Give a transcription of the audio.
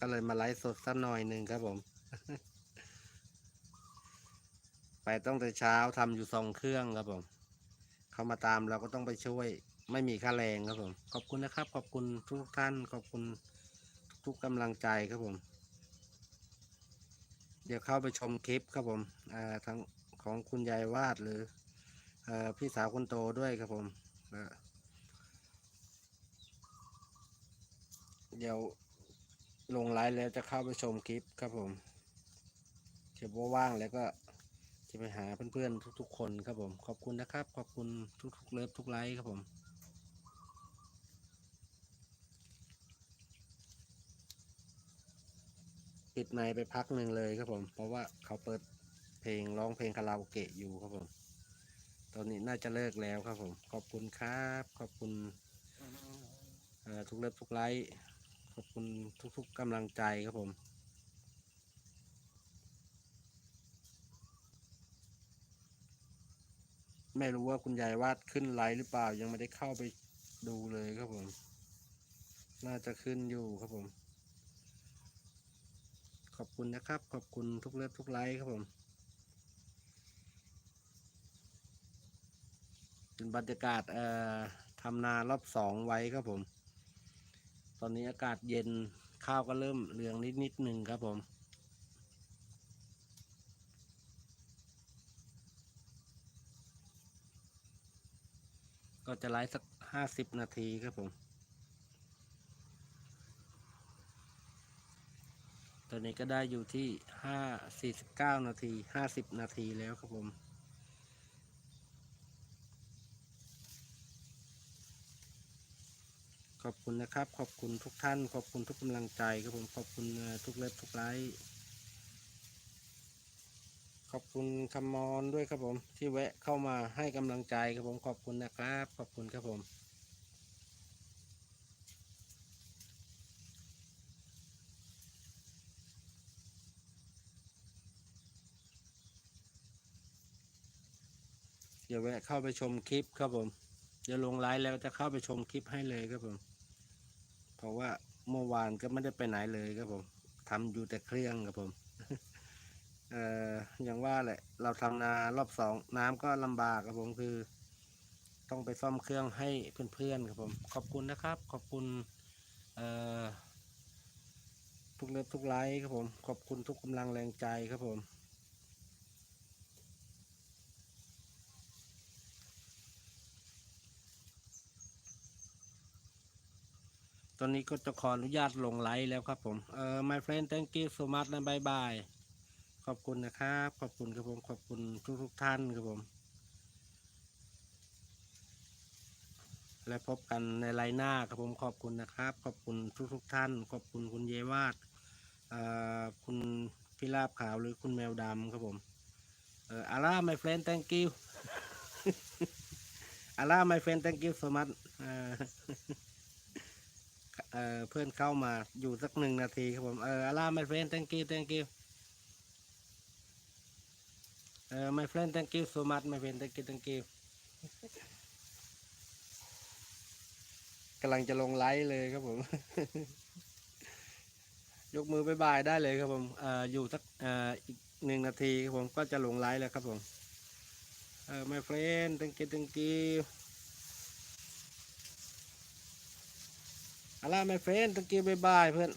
ก็เลยมาไลฟ์สดสักหน่อยหนึ่งครับผม ไปต้องแต่เช้าทำอยู่สองเครื่องครับผม เขามาตามเราก็ต้องไปช่วย ไม่มีค่าแรงครับผม ขอบคุณนะครับ ขอบคุณทุกท่าน ขอบคุณทุกกำลังใจครับผม เดี๋ยวเข้าไปชมคลิปครับผมอ่าทั้งของคุณยายวาดหรืออพี่สาวคนโตด้วยครับผมเดี๋ยว ลงไลฟ์แล้วจะเข้าไปชมคลิปครับผมเดี๋ยวว่างๆแล้วก็จะไปหาเพื่อนๆทุก ๆ คนครับผม ขอบคุณนะครับ ขอบคุณทุกๆเลิฟทุกไลฟ์ครับผมปิดไมค์ไปพักหนึ่งเลยครับผม เพราะว่าเขาเปิดเพลงร้องเพลงคาราโอเกะอยู่ครับผม ตอนนี้น่าจะเลิกแล้วครับผม ขอบคุณครับ ขอบคุณทุกเลิฟทุกไลค์ อบคุณทุกๆกำลังใจครับผม ไม่รู้ว่าคุณยายวาดขึ้นไลฟ์หรือเปล่ายังไม่ได้เข้าไปดูเลยครับผม น่าจะขึ้นอยู่ครับผม ขอบคุณนะครับ ขอบคุณทุกเลิฟทุกไลค์ครับผมเป็นบรรยากาศเอ่อทำนารอบสองไว้ครับผม ตอนนี้อากาศเย็นข้าวก็เริ่มเหลืองนิดนิดหนึ่งครับผมก็จะไลฟ์สักห้าสิบนาทีครับผม ตอนนี้ก็ได้อยู่ที่ห้าสี่สิบเก้านาทีห้าสิบนาทีแล้วครับผม ขอบคุณนะครับ ขอบคุณทุกท่าน ขอบคุณทุกกำลังใจครับผมขอบคุณทุกเล็บทุกไลค์ขอบคุณคำมอนด้วยครับผมที่แวะเข้ามาให้กำลังใจครับผมขอบคุณนะครับ ขอบคุณครับผมเดี๋ยวแวะเข้าไปชมคลิปครับผมเดี๋ยวลงไลฟ์แล้วจะเข้าไปชมคลิปให้เลยครับผม เพราะว่าเมื่อวานก็ไม่ได้ไปไหนเลยครับผมทำอยู่แต่เครื่องครับผมเอ่ออย่างว่าแหละ เราทำนารอบสองน้ำก็ลำบากครับผมคือ ต้องไปซ่อมเครื่องให้เพื่อนๆครับผม ขอบคุณนะครับ ขอบคุณเอ่อทุกเล็บทุกไลค์ครับผม ขอบคุณทุกกำลังแรงใจครับผม ตอนนี้ก็จะขออนุญาตลงไลฟ์แล้วครับผมเอ่อ my friend thank you so much นะบายบายขอบคุณนะครับ ขอบคุณครับผมขอบคุณทุกทุกท่านครับผม และพบกันในไลน์หน้าครับผมขอบคุณนะครับ ขอบคุณทุกทุกท่าน ขอบคุณคุณเยวาดเอ่อคุณพิราบขาวหรือคุณแมวดำครับผมเอ่ออาร่า my friend thank you อาร่า my friend thank you so much เออเออเพื่อนเข้ามาอยู่สักหนึ่งนาทีครับผมเอออาร่า my friend thank you thank you เออ my friend thank you so much my friend thank you thank you กำลังจะลงไลฟ์เลยครับผม ยกมือบายบายได้เลยครับผมเอ่ออยู่สักเอ่ออีกหนึ่งนาทีครับผมก็จะลงไลฟ์แล้วครับผมเออ my friend thank you thank you เอะไรแม่เฟ้นตะกี้บายบายเพื่อน